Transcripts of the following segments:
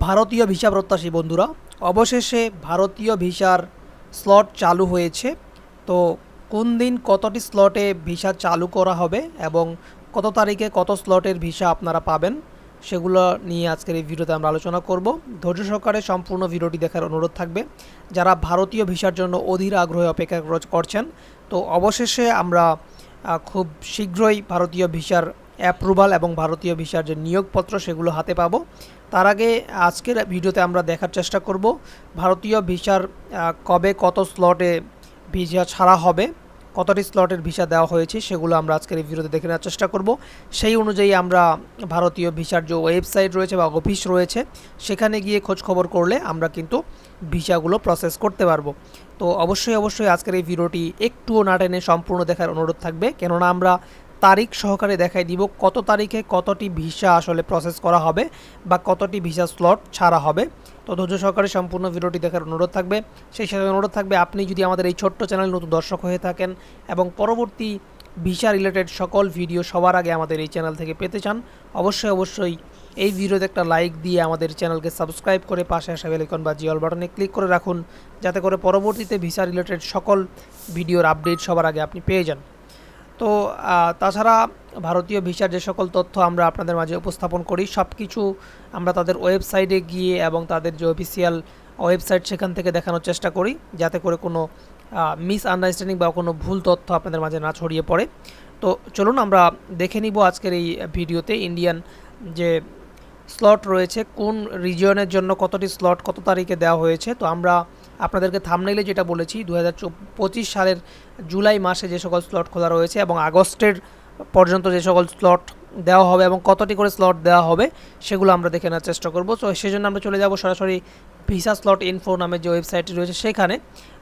ভারতীয় ভিসা প্রত্যাশী বন্ধুরা, অবশেষে ভারতীয় ভিসার স্লট চালু হয়েছে। তো কোন দিন কতটি স্লটে ভিসা চালু করা হবে এবং কত তারিখে কত স্লটের ভিসা আপনারা পাবেন, সেগুলো নিয়ে আজকের এই ভিডিওতে আমরা আলোচনা করব। ধৈর্য সহকারে সম্পূর্ণ ভিডিওটি দেখার অনুরোধ থাকবে। যারা ভারতীয় ভিসার জন্য অধীর আগ্রহে অপেক্ষা কর- করছেন, তো অবশেষে আমরা খুব শীঘ্রই ভারতীয় ভিসার অ্যাপ্রুভাল এবং ভারতীয় ভিসার যে নিয়োগপত্র, সেগুলো হাতে পাবো। তার আগে আজকের ভিডিওতে আমরা দেখার চেষ্টা করব ভারতীয় ভিসার কবে কত স্লটে ভিসা ছাড়া হবে, কতটি স্লটের ভিসা দেওয়া হয়েছে সেগুলো আমরা আজকের এই ভিডিওতে দেখে নেওয়ার চেষ্টা করব। সেই অনুযায়ী আমরা ভারতীয় ভিসার যে ওয়েবসাইট রয়েছে বা অফিস রয়েছে, সেখানে গিয়ে খোঁজ খবর করলে আমরা কিন্তু ভিসাগুলো প্রসেস করতে পারব। তো অবশ্যই অবশ্যই আজকের এই ভিডিওটি একটুও না টেনে সম্পূর্ণ দেখার অনুরোধ থাকবে। কেননা আমরা তারিখ সহকারে দেখাই দিব কত তারিখে কতটি ভিসা আসলে প্রসেস করা হবে বা কতটি ভিসা স্লট ছাড়া হবে। তো ধৈর্য সহকারে সম্পূর্ণ ভিডিওটি দেখার অনুরোধ থাকবে। সেই সাথে অনুরোধ থাকবে, আপনি যদি আমাদের এই ছোট্ট চ্যানেল নতুন দর্শক হয়ে থাকেন এবং পরবর্তী ভিসা রিলেটেড সকল ভিডিও সবার আগে আমাদের এই চ্যানেল থেকে পেতে চান, অবশ্যই অবশ্যই এই ভিডিওতে একটা লাইক দিয়ে আমাদের চ্যানেলকে সাবস্ক্রাইব করে পাশে আসা বেলাইকন বা জিওল বাটনে ক্লিক করে রাখুন, যাতে করে পরবর্তীতে ভিসা রিলেটেড সকল ভিডিওর আপডেট সবার আগে আপনি পেয়ে যান। তো তাছাড়া ভারতীয় ভিসার যে সকল তথ্য আমরা আপনাদের মাঝে উপস্থাপন করি সব কিছু আমরা তাদের ওয়েবসাইটে গিয়ে এবং তাদের যে অফিসিয়াল ওয়েবসাইট সেখান থেকে দেখানোর চেষ্টা করি, যাতে করে কোনো মিস আন্ডারস্ট্যান্ডিং বা কোনো ভুল তথ্য আপনাদের মাঝে না ছড়িয়ে পড়ে। তো চলুন আমরা দেখে নিব আজকের এই ভিডিওতে ইন্ডিয়ান যে স্লট রয়েছে, কোন রিজিয়নের জন্য কতটি স্লট, কত তারিখে দেওয়া হয়েছে। তো আমরা আপনাদেরকে থামনেইলে যেটা বলেছি দু হাজার পঁচিশ সালের জুলাই মাসে যে সকল স্লট খোলা রয়েছে এবং আগস্টের পর্যন্ত যে সকল স্লট দেওয়া হবে এবং কতটি করে স্লট দেওয়া হবে, সেগুলো আমরা দেখে নেওয়ার চেষ্টা করব। তো সেই জন্য আমরা চলে যাব সরাসরি ভিসা স্লট ইনফো নামে যে ওয়েবসাইটটি রয়েছে সেখানে।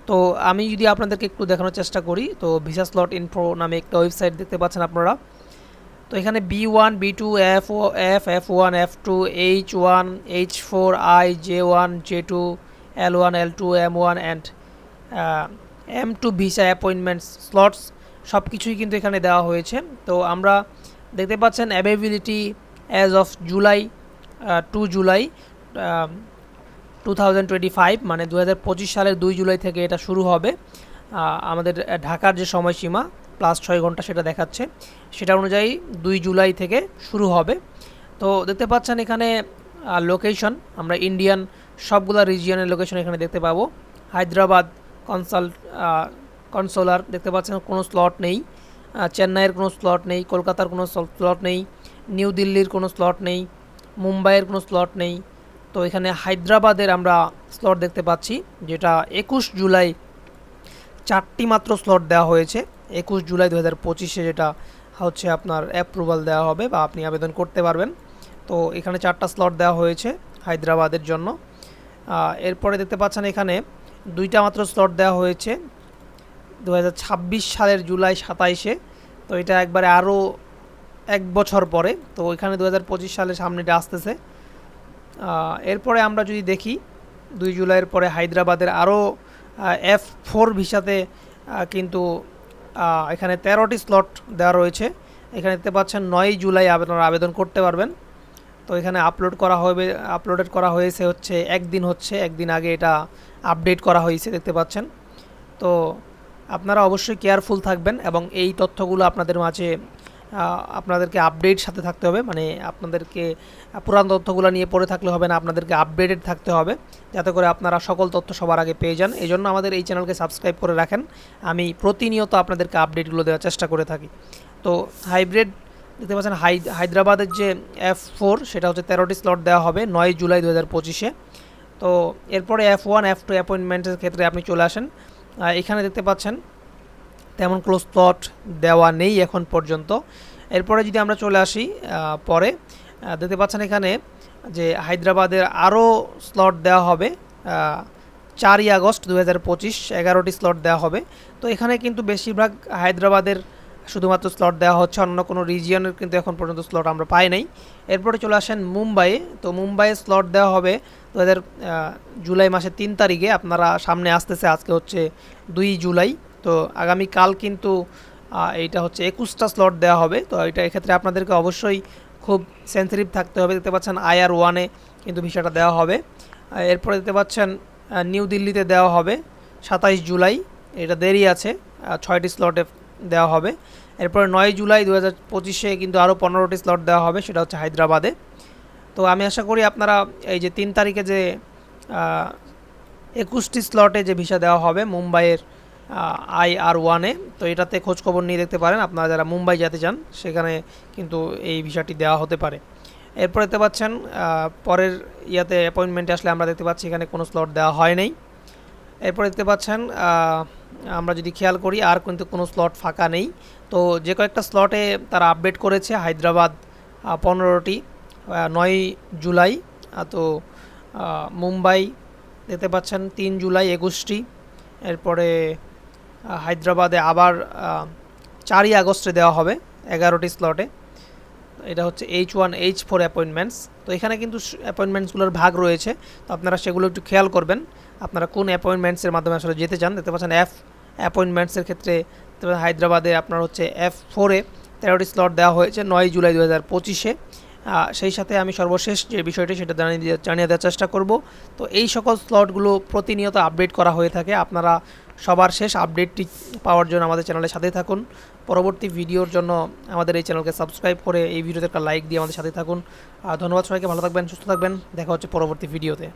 তো আমি যদি আপনাদেরকে একটু দেখানোর চেষ্টা করি, তো ভিসা স্লট ইনফো নামে একটা ওয়েবসাইট দেখতে পাচ্ছেন আপনারা। তো এখানে B one B two F O F F one F two H one H four I J one J two L one L two M one and M two visa appointments slots সব কিছুই কিন্তু এখানে দেওয়া হয়েছে। তো আমরা দেখতে পাচ্ছেন availability as of July two July two মানে দু হাজার পঁচিশ সালের দুই জুলাই থেকে এটা শুরু হবে। আমাদের ঢাকার যে সময়সীমা প্লাস ছয় ঘণ্টা সেটা দেখাচ্ছে। সেটা অনুযায়ী দুই জুলাই থেকে শুরু হবে। তো দেখতে পাচ্ছেন এখানে লোকেশন আমরা ইন্ডিয়ান সবগুলা রিজিয়নের লোকেশন এখানে দেখতে পাবো। হায়দ্রাবাদ কনসাল্ট কনসোলার দেখতে পাচ্ছেন, কোনো স্লট নেই। চেন্নাইয়ের কোনো স্লট নেই, কলকাতার কোনো স্লট নেই, নিউ দিল্লির কোনো স্লট নেই, মুম্বাইয়ের কোনো স্লট নেই। তো এখানে হায়দ্রাবাদের আমরা স্লট দেখতে পাচ্ছি, যেটা একুশ জুলাই চারটি মাত্র স্লট দেওয়া হয়েছে। একুশ জুলাই দু হাজার পঁচিশে যেটা হচ্ছে আপনার অ্যাপ্রুভাল দেওয়া হবে বা আপনি আবেদন করতে পারবেন। তো এখানে চারটা স্লট দেওয়া হয়েছে হায়দ্রাবাদের জন্য। এরপরে দেখতে পাচ্ছেন এখানে দুইটা মাত্র স্লট দেওয়া হয়েছে। দু হাজার ছাব্বিশ সালের জুলাই সাতাইশে। তো এটা একবারে আরও এক বছর পরে। তো এখানে দু সালের সামনেটা আসতেছে। এরপরে আমরা যদি দেখি, দুই জুলাইয়ের পরে হায়দ্রাবাদের আরও এফ ফোর ভিসাতে কিন্তু এখানে তেরোটি স্লট দেওয়া রয়েছে। এখানে দেখতে পাচ্ছেন নয় জুলাই আপনারা আবেদন করতে পারবেন। তো এখানে আপলোড করা হবে আপলোডেড করা হয়েছে হচ্ছে একদিন হচ্ছে, একদিন আগে এটা আপডেট করা হয়েছে, দেখতে পাচ্ছেন। তো আপনারা অবশ্যই কেয়ারফুল থাকবেন এবং এই তথ্যগুলো আপনাদের মাঝে আপনাদেরকে আপডেট সাথে থাকতে হবে। মানে আপনাদেরকে, পুরান তথ্যগুলো নিয়ে পড়ে থাকলে হবে না, আপনাদেরকে আপডেটেড থাকতে হবে। যাতে করে আপনারা সকল তথ্য সবার আগে পেয়ে যান। এই জন্য আমাদের এই চ্যানেলকে সাবস্ক্রাইব করে রাখেন। আমি প্রতিনিয়ত আপনাদেরকে আপডেটগুলো দেওয়ার চেষ্টা করে থাকি। তো হাইব্রিড দেখতে পাচ্ছেন, হাই, হায়দ্রাবাদের যে এফ ফোর সেটা হচ্ছে তেরোটি স্লট দেওয়া হবে নয় জুলাই দু হাজার পঁচিশে। তো এরপরে এফ ওয়ান এফ টু অ্যাপয়েন্টমেন্টের ক্ষেত্রে আপনি চলে আসেন। এখানে দেখতে পাচ্ছেন, তেমন কোনো স্লট দেওয়া নেই এখন পর্যন্ত। এরপরে যদি আমরা চলে আসি পরে দেখতে পাচ্ছেন এখানে যে হায়দ্রাবাদের আরও স্লট দেওয়া হবে চারই আগস্ট দু হাজার পঁচিশ, এগারোটি স্লট দেওয়া হবে। তো এখানে কিন্তু বেশিরভাগ হায়দ্রাবাদের শুধুমাত্র স্লট দেওয়া হচ্ছে অন্য কোনো রিজিয়নের কিন্তু এখন পর্যন্ত স্লট আমরা পাই নাই। এরপরে চলে আসেন মুম্বাইয়ে তো মুম্বাইয়ে স্লট দেওয়া হবে দু হাজার জুলাই মাসের তিন তারিখে। আপনারা সামনে আসতেছে, আজকে হচ্ছে দুই জুলাই। তো আগামীকাল কিন্তু এইটা হচ্ছে একুশটা স্লট দেওয়া হবে। তো এটা এক্ষেত্রে আপনাদেরকে অবশ্যই খুব সেন্সিটিভ থাকতে হবে। দেখতে পাচ্ছেন আইআর ওয়ানে কিন্তু ভিসাটা দেওয়া হবে। এরপরে দেখতে পাচ্ছেন নিউ দিল্লিতে দেওয়া হবে সাতাইশ জুলাই। এটা দেরি আছে ছয়টি স্লটে দেওয়া হবে। এরপরে নয় জুলাই দু হাজার পঁচিশে কিন্তু আরও পনেরোটি স্লট দেওয়া হবে, সেটা হচ্ছে হায়দ্রাবাদে। তো আমি আশা করি আপনারা এই যে তিন তারিখে যে একুশটি স্লটে যে ভিসা দেওয়া হবে মুম্বাইয়ের আই আর ওয়ানে তো এটাতে খোঁজখবর নিয়ে দেখতে পারেন। আপনারা যারা মুম্বাই যেতে চান, সেখানে কিন্তু এই ভিসাটি দেওয়া হতে পারে। এরপর দেখতে পাচ্ছেন পরের ইয়াতে অ্যাপয়েন্টমেন্টে আসলে আমরা দেখতে পাচ্ছি এখানে কোনো স্লট দেওয়া হয় নাই। এরপর দেখতে পাচ্ছেন আমরা যদি খেয়াল করি, আর কিন্তু কোনো স্লট ফাঁকা নেই। তো যে কয়েকটা স্লটে তারা আপডেট করেছে, হায়দ্রাবাদ পনেরোটি নয় জুলাই তো মুম্বাই, দেখতে পাচ্ছেন, তিন জুলাই, একুশটি। এরপরে হায়দ্রাবাদে আবার চারই আগস্টে দেওয়া হবে, এগারোটি স্লটে এটা হচ্ছে H one H four appointments তো এখানে কিন্তু অ্যাপয়েন্টমেন্টসগুলোর ভাগ রয়েছে। তো আপনারা সেগুলো একটু খেয়াল করবেন। আপনারা কোন অ্যাপয়েন্টমেন্টসের মাধ্যমে আসলে যেতে চান? দেখতে পাচ্ছেন এফ অ্যাপয়েন্টমেন্টসের ক্ষেত্রে হায়দ্রাবাদে আপনার হচ্ছে এফ ফোরে তেরোটি স্লট দেওয়া হয়েছে নয় জুলাই দু হাজার পঁচিশে। সেই সাথে আমি সর্বশেষ যে বিষয়টি সেটা জানিয়ে জানিয়ে দেওয়ার চেষ্টা করব। তো এই সকল স্লটগুলো প্রতিনিয়ত আপডেট করা হয়ে থাকে। আপনারা সবার শেষ আপডেটটি পাওয়ার জন্য আমাদের চ্যানেলের সাথে থাকুন। পরবর্তী ভিডিওর জন্য আমাদের এই চ্যানেলকে সাবস্ক্রাইব করে এই ভিডিওতে একটা লাইক দিয়ে আমাদের সাথে থাকুন। আর ধন্যবাদ সবাইকে। ভালো থাকবেন, সুস্থ থাকবেন। দেখা হচ্ছে পরবর্তী ভিডিওতে।